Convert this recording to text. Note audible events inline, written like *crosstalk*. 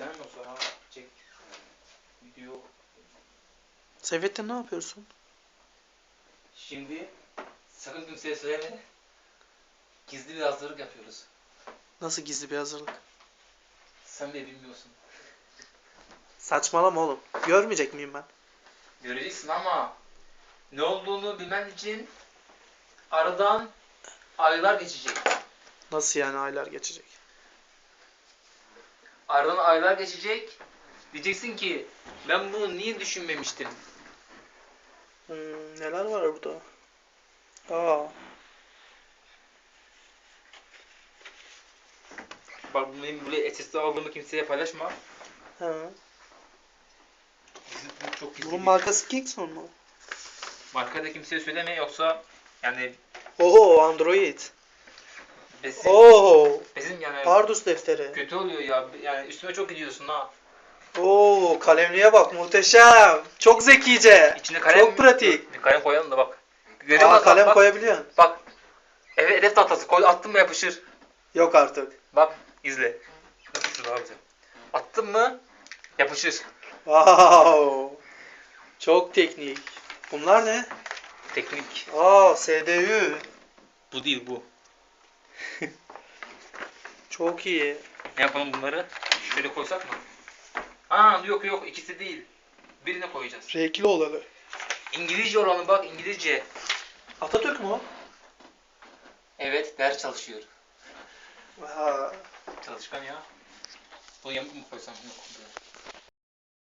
istemem o sonra çek video. Seyfettin ne yapıyorsun? Şimdi sakın kimseye söyleme. Gizli bir hazırlık yapıyoruz. Nasıl gizli bir hazırlık? Sen bile bilmiyorsun. Saçmalama oğlum. Görmeyecek miyim ben? Göreceksin ama ne olduğunu bilmen için aradan aylar geçecek. Nasıl yani aylar geçecek? Aradan aylar geçecek. Diyeceksin ki ben bunu niye düşünmemiştim? Hmm, neler var burada? Aa, Bak benim böyle SSD aldığımı kimseye paylaşma. Gizli, bu çok gizli. Bunun bir- markası Kingston mu? Marka da kimseye söyleme yoksa yani Oho Android. besin, Oo, besin yani Pardus defteri. kötü oluyor ya. Yani üstüme çok gidiyorsun ha. Oo, kalemliğe bak muhteşem. Çok zekice. İçine kalem Çok pratik. Bir kalem koyalım da bak. Görüyor Aa, musun? kalem bak, koyabiliyorsun. Bak. Evet hedef tahtası koy attın mı yapışır. Yok artık. Bak izle. Bak şurada abi. Attın mı yapışır. Wow. Çok teknik. Bunlar ne? Teknik. Aa, SDÜ. Bu değil bu. *laughs* Çok iyi. Ne yapalım bunları? Şöyle koysak mı? Aa yok yok ikisi değil. Birine koyacağız. Renkli olanı. İngilizce olanı bak İngilizce. Atatürk mü o? Evet ders çalışıyor. Aa, Çalışkan ya. Bu yamuk mu koysam? Yok.